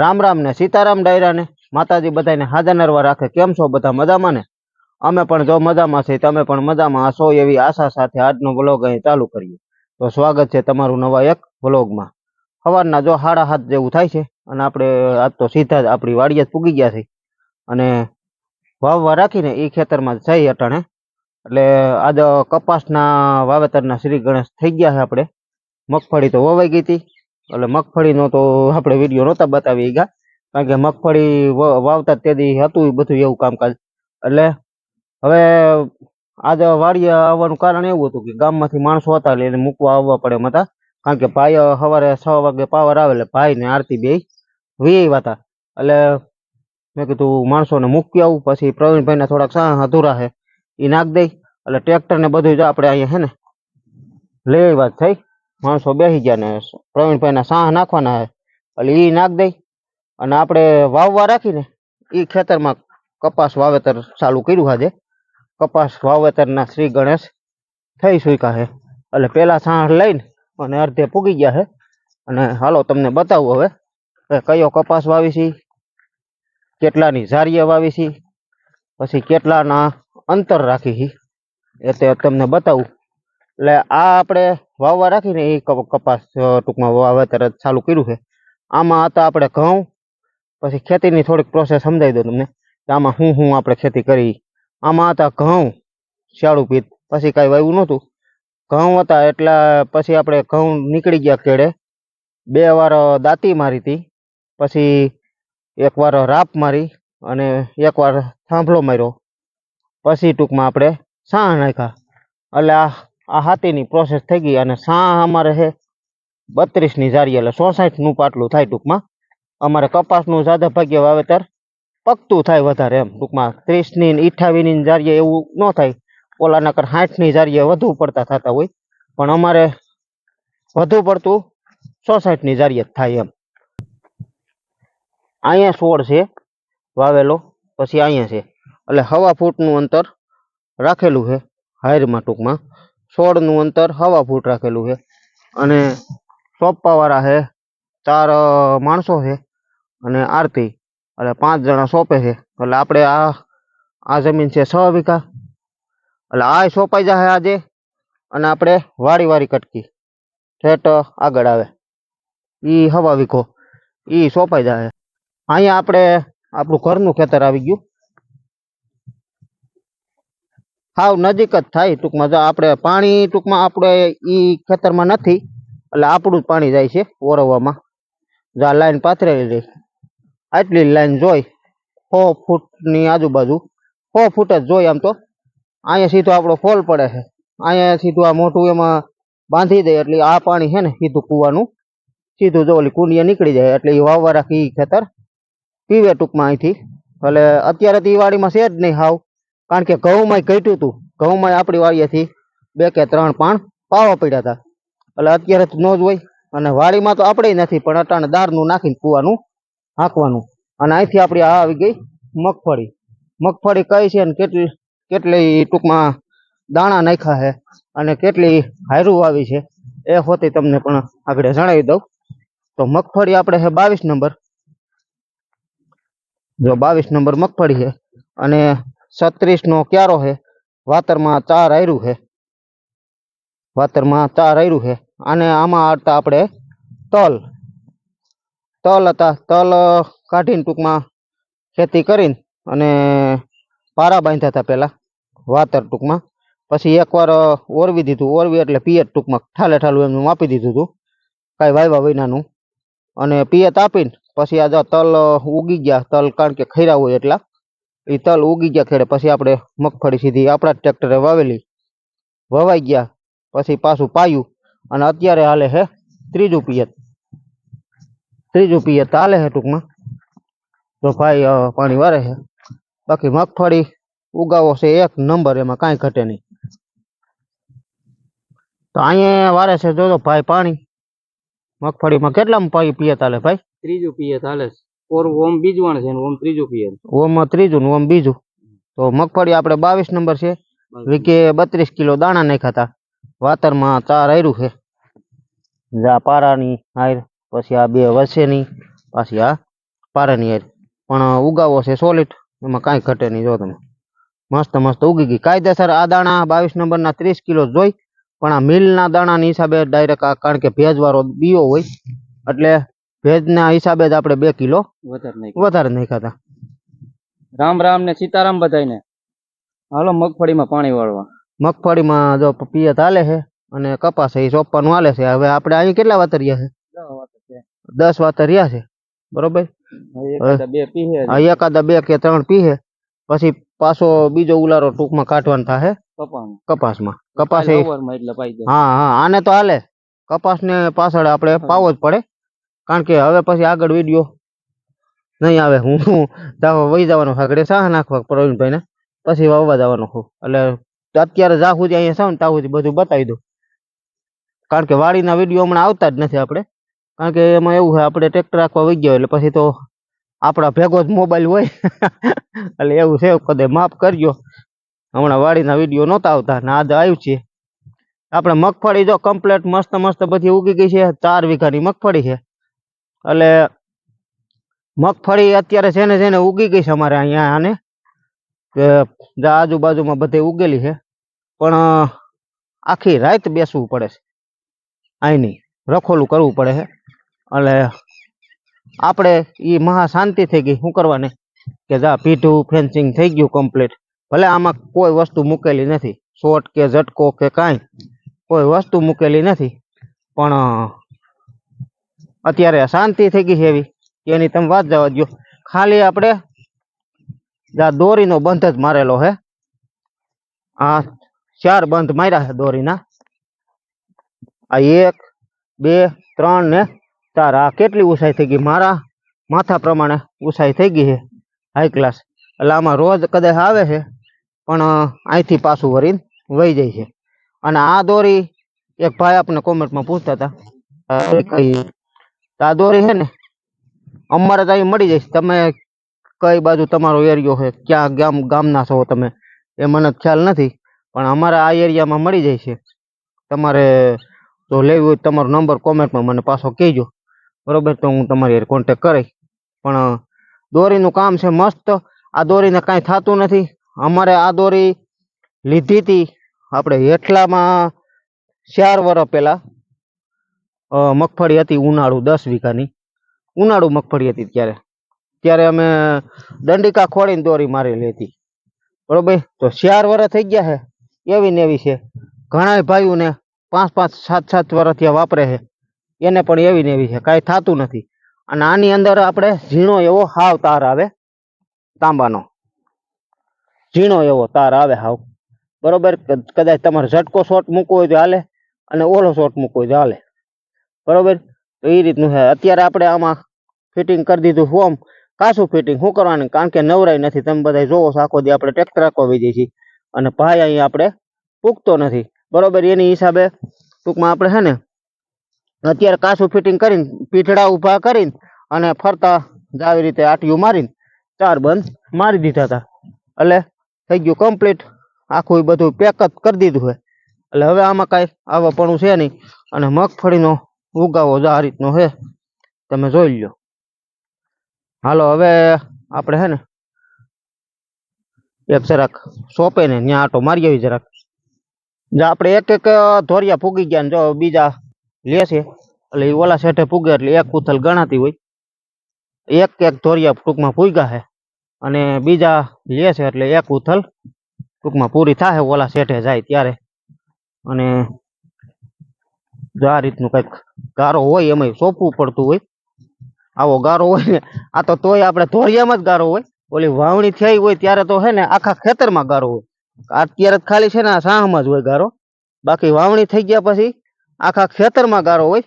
રામ રામ ને સીતારામ ડાયરાને માતાજી બધાને હાજર નરવા રાખે. કેમ છો બધા મજામાં ને? અમે પણ જો મજામાં છે તમે પણ મજામાં હશો એવી આશા સાથે આજનો વ્લોગ અહીં ચાલુ કરીએ. તો સ્વાગત છે તમારું નવા એક વ્લોગમાં. સવારના જો સાડા હાથ જેવું થાય છે અને આપણે આજ તો સીધા જ આપણી વાડીએ જ પૂગી ગયા છે અને વાવવા રાખીને એ ખેતરમાં જઈ અટાણે. એટલે આજ કપાસના વાવેતરના શ્રી ગણેશ થઈ ગયા છે આપણે. મગફળી તો વવાઈ ગઈ હતી. એટલે મગફળીનો તો આપણે વીડિયો નહોતા બતાવી ગયા કારણ કે મગફળી વાવતા જ તે હતું બધું એવું કામકાજ. એટલે હવે આજે વાડીએ આવવાનું કારણ એવું હતું કે ગામમાંથી માણસો હતા એટલે એને મૂકવા આવવા પડે એમ હતા. કારણ કે ભાઈ સવારે છ વાગે પાવર આવે એટલે ભાઈ ને આરતી બે વી હતા એટલે મેં કીધું માણસોને મૂકી આવું, પછી પ્રવીણભાઈને થોડાક સાહ અધૂરા છે એ નાખ દઈ એટલે ટ્રેક્ટર ને બધું જ આપણે અહીંયા હે ને, લઈ વાત થઈ. માણસો બેસી ગયા ને પ્રવીણભાઈના સાહ નાખવાના હે. એટલે એ નાખ દઈ અને આપણે વાવવા રાખીને એ ખેતરમાં કપાસ વાવેતર ચાલુ કર્યું હાજે. કપાસ વાવેતરના શ્રી ગણેશ થઈ સુકા છે એટલે પેલા સાહ લઈને અને અર્ધે પૂગી ગયા છે અને હાલો તમને બતાવું હવે. કે કયો કપાસ વાવી છે કેટલાની ઝારીએ વાવી છે પછી કેટલાના અંતર રાખી એ તે તમને બતાવું. એટલે આ આપણે વાવવા રાખીને એ કપાસ ટૂંકમાં વાવેતર ચાલુ કર્યું છે. આમાં હતા આપણે ઘઉં, પછી ખેતીની થોડીક પ્રોસેસ સમજાવી દઉં તમને કે આમાં શું શું આપણે ખેતી કરી. આમાં હતા ઘઉં, શિયાળુ પીત પછી કાંઈ વાવ્યું નહોતું. ઘઉં હતા એટલે પછી આપણે ઘઉં નીકળી ગયા કેળે બે વાર દાંતી મારી હતી, પછી એક વાર રાપ મારી અને એક વાર થાંભલો માર્યો. પછી ટૂંકમાં આપણે સાહ નાખ્યા. એટલે આ આ હાથીની પ્રોસેસ થઈ ગઈ અને સાહ અમારે છે બત્રીસની જારી, એટલે સોસાઠનું પાટલું થાય ટૂંકમાં. અમારે કપાસનું જાદા ભાગ્ય વાવેતર પકતું થાય વધારે એમ ટૂંકમાં. ત્રીસની અઠ્ઠાવીસની જારીએ એવું ન થાય. ઓલા નકર સાઠની જારીએ વધુ પડતા થતા હોય. પણ અમારે વધુ પડતું સોસાઠની જારીએ થાય એમ. અહીંયા સોળ છે વાવેલો, પછી અહીંયા છે. એટલે હવા ફૂટનું અંતર રાખેલું છે હાયરમાં ટૂંકમાં. છોડનું અંતર હવા ફૂટ રાખેલું છે. અને સોંપવાવાળા છે, ચાર માણસો છે અને આરતી. એટલે પાંચ જણા સોંપે છે. એટલે આપણે આ આ જમીન છે છ વીઘા. એટલે આ સોંપાઈ જશે આજે અને આપણે વાડી વાળી કટકી. ઠેઠ આગળ આવે. એ હવા વીખો એ સોંપાઈ જાય અહીંયા આપણે આપણું ઘરનું ખેતર આવી ગયું. હાવ નજીક જ થાય, ટૂંકમાં જો આપણે પાણી ટૂંકમાં આપણે ઈ ખેતરમાં નથી, એટલે આપણું જ પાણી જાય છે ઓરવવામાં. જો આ લાઈન પાથરેલી રહી, આટલી લાઈન જોઈ સો ફૂટની આજુબાજુ સો ફૂટ જ જોઈ આમ તો, અહીંયા સીધો આપણો ફોલ પડે છે. અહીંયા સીધું આ મોટું એમાં બાંધી દે, એટલે આ પાણી છે ને સીધું કૂવાનું, સીધું જો ઓલી કુંડીએ નીકળી જાય, એટલે એ વાવવા રાખી ખેતર, પીવે ટૂંકમાં અહીંથી. એટલે અત્યારે તો એ વાડીમાં છે જ નહીં હાવ. કારણ કે ઘઉંમાં ઘટ્યું હતું ઘઉંમાં આપણી વાડીએથી બે કે ત્રણ પાણ પાવા પડ્યા હતા એટલે અત્યારે તો ન જ હોય. અને વાડીમાં તો આપણે નથી, પણ અટાણે દાળનું નાખીને કૂવાનું, હાંકવાનું. અને અહીંથી આપણી આ આવી ગઈ મગફળી. મગફળી કઈ છે ને કેટલી કેટલી ટૂંકમાં દાણા નાખ્યા છે અને કેટલી હાયરું આવી છે એ હોતી તમને પણ આગળ જણાવી દઉં. તો મગફળી આપણે છે બાવીસ નંબર. જો બાવીસ નંબર મગફળી છે અને છત્રીસ નો ક્યારો છે વાતરમાં ચાર આયરું છે વાતરમાં ચાર આયરું છે અને આમાં આવતા આપણે તલ. તલ હતા. તલ કાઢીને ટૂંકમાં ખેતી કરીને અને પારા બાંધ્યા હતા પહેલાં, વાતર ટૂંકમાં. પછી એકવાર ઓરવી દીધું. ઓરવી એટલે પિયત ટૂંકમાં ઠાલે ઠાલું એમનું આપી દીધું હતું. કાંઈ વાયવા વિનાનું. અને પિયત આપીને પછી આ તલ ઉગી ગયા, તલ કારણ કે ખૈરા હોય એટલા. એ તલ ઉગી ગયા ખેડે પછી આપણે મગફળી સીધી આપણા જ ટ્રેક્ટરે વાવેલી. વવાઈ ગયા. પછી પાછું પાયું. અને અત્યારે હાલે છે ત્રીજું પિયત. ત્રીજું પિયત હાલે છે ટૂંકમાં. તો ભાઈ અ, પાણી વારે છે બાકી મગફળી ઉગાવો છે એક નંબર એમાં કાંઈ ઘટે નહીં. તો અહીંયા વારે છે જોજો ભાઈ પાણી. મગફળીમાં કેટલામાં પાઈ પિયત હાલે ભાઈ? ત્રીજું પિયત હાલે છે. ઓર ઓમ બીજવાણ છે ને ઓમ ત્રીજું કહીએ ઓમ ત્રીજું ને ઓમ બીજું. તો મગફળી આપણે બાવીસ નંબર છે. વીકે બત્રીસ કિલો દાણા નાખ્યા હતા. વાતરમાં ચાર આયરું છે. આ પારાની આયર પછી આ બે વસેની પાછી આ પારાની આયર. પણ ઉગાવો છે સોલિડ એમાં કાંઈ ઘટે નહીં જો તમે. મસ્ત મસ્ત ઉગી ગઈ. કાયદેસર આ દાણા બાવીસ નંબરના ત્રીસ કિલો જોઈ. પણ આ મિલના દાણાની હિસાબે ડાયરેક્ટ આ કારણ કે ભેજવાળો બીયો હોય. એટલે ભેજના હિસાબે જ આપણે બે કિલો વધારે નહીં નાખ્યા હતા. રામ રામ ને સીતારામ બધાને હાલો મગફળીમાં પાણી વાળવા. મગફળીમાં જો પિયત હાલે છે અને કપાસ એ ચોપ્પાનું હાલે છે. હવે આપણે અહીં કેટલા વાતરિયા છે? દસ વાતરિયા છે. બરોબર? એકાદા બે કે ત્રણ પીહે પછી પાછો બીજો ઉલારો ટૂંકમાં કાઢવાનો થાય કપાસમાં. કપાસ હા હા આને તો હાલે. કપાસને પાછળ આપણે પાવો જ પડે. કારણ કે હવે પછી આગળ વીડિયો નહીં આવે. હું જાવ વહી જવાનો આગળ સાહ નાખવા પ્રવીણભાઈને? પછી વાવવા જવાનો છું એટલે અત્યારે જા સુધી અહીંયા સાવ ને, ત્યાં સુધી બધું બતાવી દઉં. કારણ કે વાડીના વીડિયો હમણાં આવતા જ નથી આપણે. કારણ કે એમાં એવું છે આપણે ટ્રેક્ટર રાખવા વહી ગયા એટલે પછી તો આપણા ભેગો જ મોબાઈલ હોય. એટલે એવું છે, કદે માફ કરજો. હમણાં વાડીના વીડિયો નહોતા આવતા, ને આજે આવ્યું છે. આપણે મગફળી જો કમ્પ્લેટ મસ્ત મસ્ત બધી ઉગી ગઈ છે, ચાર વીઘાની મગફળી છે. એટલે મગફળી અત્યારે છે ને છે ને ઉગી ગઈ છે અમારે અહીંયા આને, કે આજુબાજુમાં બધે ઉગેલી છે. પણ આખી રાત બેસવું પડે છે. અહીંની રખોલું કરવું પડે છે. એટલે આપણે એ મહા શાંતિ થઈ ગઈ. શું કરવાની? કે જા પીઠું ફેન્સિંગ થઈ ગયું કમ્પ્લીટ. ભલે આમાં કોઈ વસ્તુ મૂકેલી નથી. શોર્ટ કે ઝટકો કે કાંઈ. કોઈ વસ્તુ મૂકેલી નથી. પણ અત્યારે શાંતિ થઈ ગઈ છે એવી. એની તમે વાત જવા દો ખાલી આપણે આ દોરીનો બંધ જ મારેલો છે આ ચાર બંધ માર્યા છે દોરીના. આ એક, બે, ત્રણ ને ચાર. આ કેટલી ઉંચાઈ થઈ ગઈ? મારા માથા પ્રમાણે ઉંચાઈ થઈ ગઈ છે હાઈ ક્લાસ એટલે આમાં રોજ કદાચ આવે છે, પણ અહીંથી પાછું વરીને વહી જાય છે. અને આ દોરી એક ભાઈ આપણે કોમેન્ટમાં પૂછતા હતા. તો આ દોરી છે ને, અમારે તો અહીં મળી છે. તમે કઈ બાજુ તમારો એરિયો છે ક્યાં ગામ, ગામના છો તમે, એ મને ખ્યાલ નથી, પણ અમારા આ એરિયામાં મળી જાય છે. તમારે જો લેવી હોય તમારો નંબર કોમેન્ટમાં મને પાછો કહેજો. બરોબર? તો હું તમારી કોન્ટેક કરીશ પણ દોરીનું કામ છે મસ્ત. આ દોરીને કાંઈ થતું નથી. અમારે આ દોરી લીધી હતી આપણે હેઠલામાં ચાર વર્ષ પહેલા. મગફળી હતી ઉનાળુ, દસ વીઘાની. ઉનાળુ મગફળી હતી ત્યારે. ત્યારે અમે દંડિકા ખોળીને દોરી મારેલી હતી. બરોબર? તો ચાર વર્ષ થઈ ગયા છે એવી ને એવી છે. ઘણા ભાઈઓને પાંચ પાંચ, સાત સાત વર્ષથી વાપરે છે. એને પણ એવી ને એવી છે. કાંઈ થતું નથી. અને આની અંદર આપણે ઝીણો એવો હાવ તાર આવે. તાંબાનો. ઝીણો એવો તાર આવે હાવ. બરોબર? કદાચ તમારે ઝટકો શોટ મૂકવો હોય તો હાલે. અને ઓલો શોટ મૂકવો હોય તો હાલે. બરોબર? તો એ રીતનું છે. અત્યારે આપણે આમાં ફિટિંગ કરી દીધું હોમ. કાસું ફિટિંગ શું કરવાનું? કારણ કે નવરાઈ નથી. તમે બધા જોવો છો, આખો દી આપણે ટ્રેક્ટર આખો વહી છીએ. અને ભાઈ અહીં આપણે પૂગતો નથી. બરોબર? એની હિસાબે ટૂંકમાં આપણે છે ને, અત્યારે કાસું ફિટિંગ કરીને, પીઠડા ઊભા કરીને અને ફરતા આવી રીતે આટિયું મારીને ચાર બંધ મારી દીધા હતા. એટલે થઈ ગયું કમ્પ્લીટ આખું બધું પેક જ કરી દીધું છે. એટલે હવે આમાં કાંઈ આવવાપણું છે નહીં. અને મગફળીનો ઉગાવો જ આ રીતનો છે તમે જોઈ લ્યો. હાલો, હવે આપણે છે ને એક જરાક સોંપે ને, ત્યાં આટો મારી આવી જરાક. આપણે એક એક ધોરિયા ફૂગી ગયા ને જો બીજા લે છે. એટલે એ ઓલા સેઠે ફૂગે એટલે એક કુથલ ગણાતી હોય. એક એક ધોરિયા ટૂંકમાં ફૂગ્યા છે અને બીજા લે છે એટલે એક ઉથલ ટૂંકમાં પૂરી થાય ઓલા શેઠે જાય ત્યારે. અને જો આ રીતનું કંઈક ગારો હોય એમાં સોંપવું પડતું હોય. આવો ગારો હોય ને, આ તો તોય આપણે ધોરિયામાં જ ગારો હોય. ઓલી વાવણી થઈ હોય ત્યારે તો હે ને, આખા ખેતરમાં ગારો હોય. અત્યારે ખાલી છે ને, આ સાહમાં જ હોય ગારો. બાકી વાવણી થઈ ગયા પછી આખા ખેતરમાં ગારો હોય.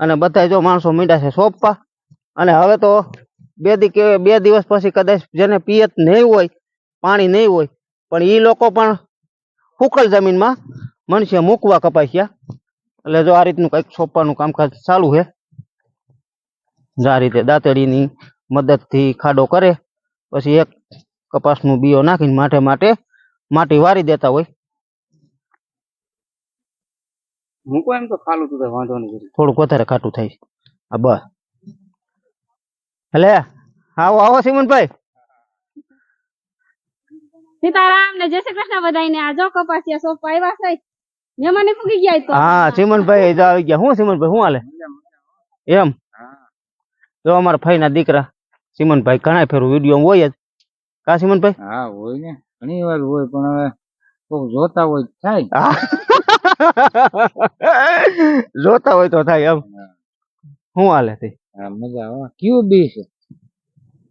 અને બધા જો માણસો મીંડા છે સોંપવા. અને હવે તો બે દી બે દિવસ પછી કદાચ જેને પિયત નહીં હોય, પાણી નહીં હોય, પણ એ લોકો પણ ફૂકલ જમીનમાં મનુષ્ય મૂકવા કપાસ્યા એટલે જો આ રીતનું કંઈક છોપવાનું કામકાજ ચાલુ છે જો આ રીતે દાંતડીની મદદથી ખાડો કરે પછી એક કપાસનું બીયો નાખીને માટે માટે માટી વારી દેતા હોય. મૂકો એમ તો ખાલું તું વાંધો નહીં થોડુંક વધારે ખાટું થાય. આ બસ. એટલે આવો આવો સિમનભાઈ. સીતારામ ને જય શ્રી કૃષ્ણ બધાને આ જો કપાસિયા સોપ આવ્યા છે. મહેમાને ફૂકી ગયા તો? હા સિમનભાઈ તો આવી ગયા. હું સિમનભાઈ? શું હાલે? એમ? જો અમારા ભાઈ ના દીકરા સિમનભાઈ ઘણા ફેરું વીડિયો હોય જ. કા સિમનભાઈ? હા હોય ને. ઘણી વાર હોય પણ હવે કોક જોતા હોય થાય. જોતા હોય તો થાય એમ. હા. શું હાલે તે? હા મજા આવે. કયું બી છે?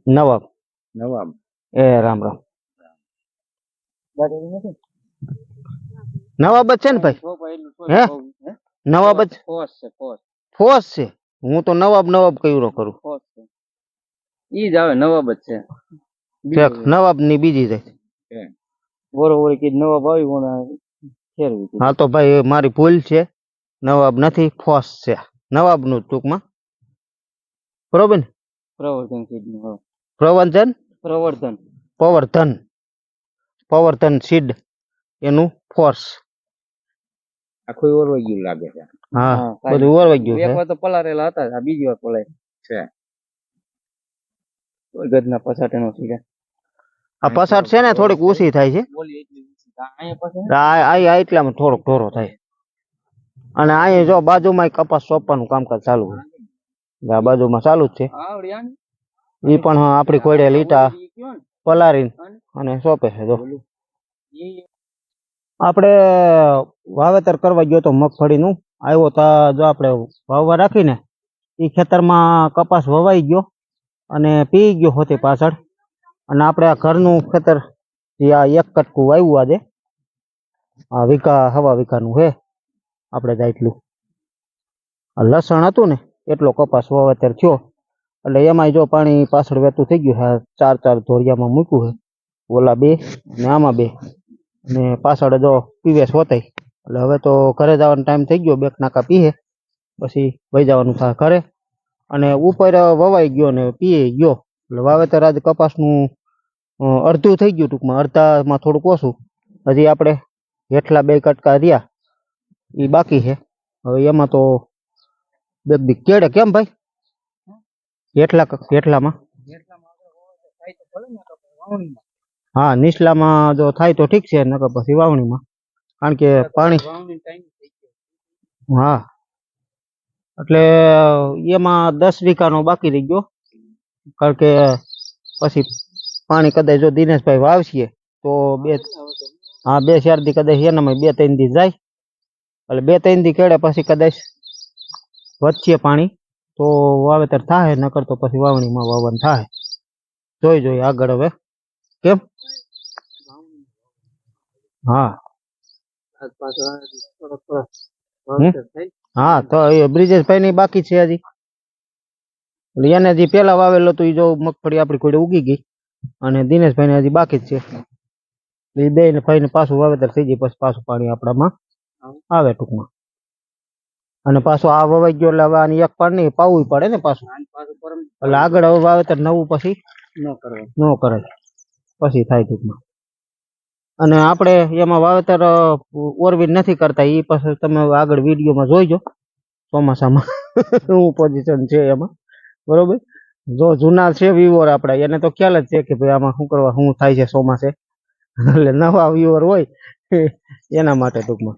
નવાબ. નવાબ. એ રામ રામ. નવાબ જ છે ને ભાઈ? હે? નવાબ જ ફોસ છે ફોસ. ફોસ છે? હું તો નવાબ નવાબ કયું કરું. ઈ જ આવે નવાબ જ છે. દેખ નવાબની બીજી જાય બરોબર કે નવાબ આવી પણ ફેરવી હા તો ભાઈ મારી ભૂલ છે. નવાબ નથી ફોસ છે. નવાબનું ટૂંકમાં. બરોબર ને? પ્રવર્ધન સીડનું પ્રવંચન? પ્રવર્ધન. પવર્ધન. પવર્ધન સીડ. એનું ફોર્સ આખું ઓરવાઈ ગયું લાગે છે. હા બધું ઓરવાઈ ગયું એક વાર તો પલારેલા હતા આ બીજી વાર પલાય. છે. ગદના ગદના પસાટેનો છે. આ પસાટ છે ને થોડીક ઓછી થાય છે. આ એટલામાં થોડોક ઢોરો થાય. અને અહીંયા જો બાજુમાં કપાસ સોંપવાનું કામકાજ ચાલુ છે. આ બાજુમાં ચાલુ જ છે. એ પણ આપણી કોડે લીટા પલારી પલારીને અને? સોંપે છે જો. આપણે વાવેતર કરવા ગયો તો મગફળીનું. આવ્યો તા જો આપણે વાવવા રાખીને એ ખેતરમાં કપાસ વવાઈ ગયો અને પી ગયો હોતી પાછળ. અને આપણે આ ઘરનું ખેતર જે આ એક કટકું વાવ્યું આજે. આ વીઘા, હવા વીઘાનું છે આપણે એટલું આ લસણ હતું ને, એટલો કપાસ વાવેતર થયો. એટલે એમાંય જો પાણી પાછળ વહેતું થઈ ગયું છે ચાર ચાર ધોરિયામાં મૂક્યું છે. ઓલા બે ને આમાં બે. ને પાછળ જો પીવે હોતાય એટલે હવે તો ઘરે જવાનો ટાઈમ થઈ ગયો બેક નાકા પીએ પછી વહી જવાનું થાય ઘરે. અને ઉપર વવાઈ ગયો ને પીએ ગયો. એટલે વાવેતર આજે કપાસનું અડધું થઈ ગયું ટૂંકમાં. અડધામાં થોડુંક ઓછું. હજી આપણે હેઠલા બે કટકા રહ્યા. એ બાકી છે. હવે એમાં તો બે દી કેડે કેમ ભાઈ? હેઠલા હેઠલામાં? હા નીચલામાં જો થાય તો ઠીક છે નકર પછી વાવણીમાં. કારણ કે પાણી. હા. એટલે એમાં દસ વીઘાનો બાકી રહી ગયો. કારણ કે પછી પાણી કદાચ જો દિનેશભાઈ વાવશે તો બે હા બે ચાર દી કદાચ એનામાં બે ત્રણ દી જાય. એટલે બે ત્રણ દી કેળે પછી કદાચ વધશે પાણી તો વાવેતર થાય નકર તો પછી વાવણીમાં વાવન થાય. જોઈ જોઈ આગળ હવે. કેમ? હા. હા તો એ બ્રિજેશભાઈ ની બાકી છે હજી. એને હજી પેલા વાવેલો તો એ જો મગફળી આપડી કોઈ ઉગી ગઈ. અને દિનેશભાઈ ને હજી બાકી જ છે. એ બે ને ભાઈ ને પાછું વાવેતર થઈ જાય પછી પાછું પાણી આપણામાં આવે ટૂંકમાં. અને પાછું આ વવાઈ ગયો એટલે હવે આની એક પાડ નહીં પાવું પડે ને પાછું. એટલે આગળ હવે વાવેતર નવું પછી ન કરે ન કરે પછી થાય ટૂંકમાં. અને આપણે એમાં વાવેતર ઓરવીર નથી કરતા એ પછી તમે આગળ વિડીયોમાં જોઈજો. ચોમાસામાં શું પોઝિશન છે એમાં. બરોબર? જો જૂના છે વ્યુઅર આપણા, એને તો ખ્યાલ જ છે કે ભાઈ આમાં શું કરવા, શું થાય છે ચોમાસે. એટલે નવા વ્યુઅર હોય, એના માટે ટૂંકમાં.